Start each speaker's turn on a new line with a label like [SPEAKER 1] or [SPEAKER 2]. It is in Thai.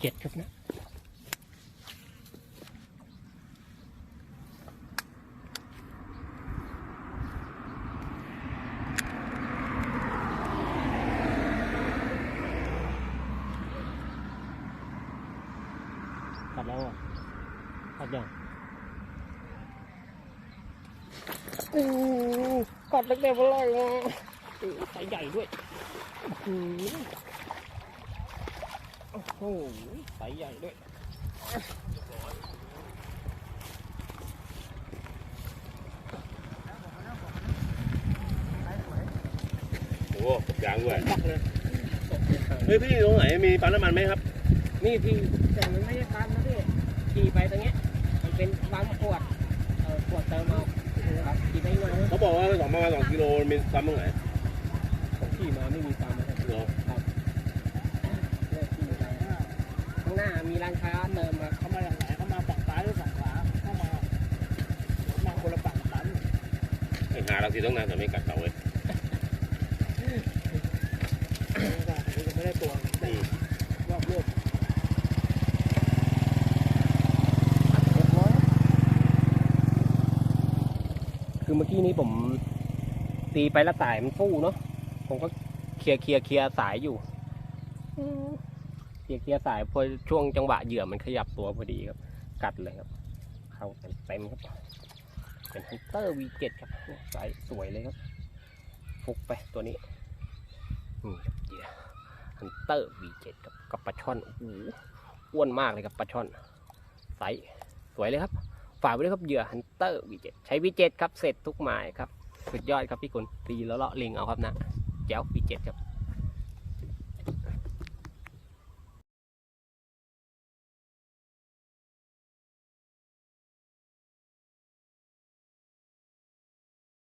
[SPEAKER 1] เจ็ดครับนะกัดแล้วอะกัดยังอู้กัดตั้งแต่เมื่อไหร่วะอู้ไซส์ใหญ่ด้วยอื้อหือ โอ้โหไซส์ใหญ่ด้วย
[SPEAKER 2] โอ้โหยางด้วย
[SPEAKER 1] ปักเลย
[SPEAKER 2] เฮ้ยพี่ตรงไหนมีปั๊มน้ำมันไหมครับ
[SPEAKER 1] นี่พี่แต่มันไม่ได้ปั๊มนะพี่ขี่ไปตรงเนี้ยมันเป็นปั๊มขวดเออขวดเติมเอาครับขี่ไปหน่อย
[SPEAKER 2] เขาบอกว่าสองประมาณสองกิโลมีปั๊มตรงไหน
[SPEAKER 1] ผมขี่มาไม่มีปั๊มนะครับ
[SPEAKER 2] เหรอ
[SPEAKER 1] เลิกขี่ไป ข้างหน้ามีร้านค้าเติมครับ
[SPEAKER 3] เขามาจากไหนเขามาฝั่งซ้ายหรือฝั่งขวาเข้ามามาคนละฝั่งกัน
[SPEAKER 2] ไอ้หาเราสิต้องนานแต่ไม่กัดเขาเว้ย
[SPEAKER 3] ไม่ได้ตัวแต่รอบโลก
[SPEAKER 1] คือเมื่อกี้นี้ผมตีไปแล้วสายมันฟู่เนาะผมก็เคลียร์เคลียร์เคลียร์สายอยู่อืม เคลียร์เคลียสายพอช่วงจังหวะเหยื่อมันขยับตัวพอดีครับ กัดเลยครับ เข้าเต็มครับ เป็นฮันเตอร์วีเจ็ดครับเนี่ยสายสวยเลยครับฟุกไปตัวนี้นี่ครับเหยื่อฮันเตอร์วีเจ็ดกับกับปลาช่อนโอ้โหอ้วนมากเลยครับปลาช่อนไซส์สวยเลยครับฝากไว้ด้วยครับเหยื่อฮันเตอร์วีเจ็ดใช้วีเจ็ดครับเสร็จทุกหมายครับสุดยอดครับพี่คุณตีแล้วเลาะลิงเอาครับนะแจ๋ววีเจ็ดครับ